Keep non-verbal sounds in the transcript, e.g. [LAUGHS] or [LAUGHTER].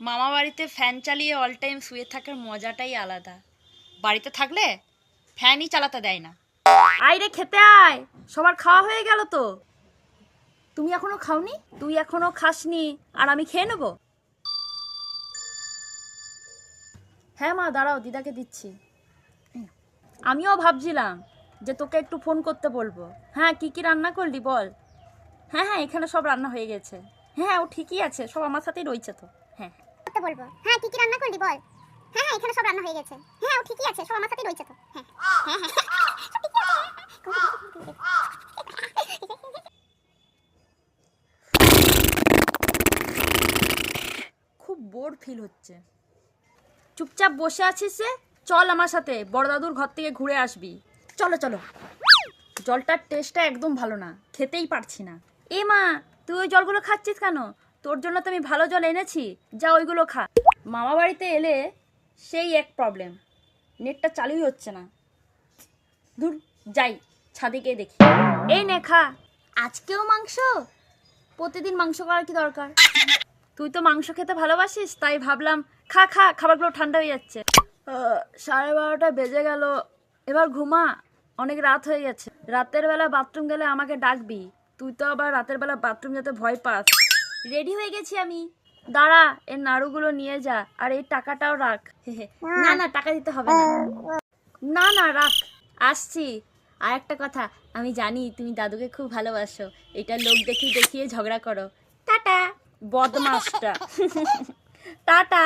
মামা বাড়িতে ফ্যান চালিয়ে অল টাইম শুয়ে থাকার মজাটাই আলাদা। বাড়িতে থাকলে ফ্যানই চালাতে দেয় না। আয় রে খেতে আয়, সবার খাওয়া হয়ে গেল তো। তুমি এখনও খাওনি? তুই এখনও খাসনি, আর আমি খেয়ে নেব? হ্যাঁ মা, দাঁড়াও, দিদাকে দিচ্ছি। আমিও ভাবছিলাম যে তোকে একটু ফোন করতে বলব। হ্যাঁ কি কি রান্না করলি বল? হ্যাঁ হ্যাঁ এখানে সব রান্না হয়ে গেছে। হ্যাঁ ও ঠিকই আছে, সব আমার সাথেই রয়েছে তো। হ্যাঁ। করতে বলব। হ্যাঁ কি কি রান্না করলি বল। হ্যাঁ হ্যাঁ এখানে সব রান্না হয়ে গেছে। হ্যাঁ ও ঠিকই আছে সব আমার সাথেই রয়েছে তো। হ্যাঁ হ্যাঁ হ্যাঁ। খুব বোর ফিল হচ্ছে। চুপচাপ বসে আছিস যে চল আমার সাথে বড় দাদুর ঘর থেকে ঘুরে আসবি। চলো চলো। জলটার টেস্টটা একদম ভালো না খেতেই পারছি না। এ মা তুই ওই জলগুলো খাচ্ছিস কেন? তোর জন্য তো আমি ভালো জল এনেছি যা ওইগুলো খা। মামা বাড়িতে এলে সেই এক প্রবলেম নেটটা চালুই হচ্ছে না। দূর যাই ছাদে গিয়ে দেখি। এই নে খা। আজকেও মাংস? প্রতিদিন মাংস করার কি দরকার? তুই তো মাংস খেতে ভালোবাসিস তাই ভাবলাম খা খা খাবারগুলো ঠান্ডা হয়ে যাচ্ছে। সাড়ে বারোটা বেজে গেল এবার ঘুমা অনেক রাত হয়ে গেছে। রাতের বেলা বাথরুম গেলে আমাকে ডাকবি তুই তো আবার রাতের বেলা বাথরুম যেতে ভয় পাস। রেডি হয়ে গেছি আমি। দাঁড়া, এর নাড়ুগুলো নিয়ে যা, আর এই টাকাটাও রাখ। [LAUGHS] না না, টাকা দিতে হবে না। না না, রাখ। আসছি। আর একটা কথা, আমি জানি তুমি দাদুকে খুব ভালোবাসো। এটা লোক দেখিয়ে দেখিয়ে ঝগড়া করো। Tata বদমাসটা [LAUGHS] tata.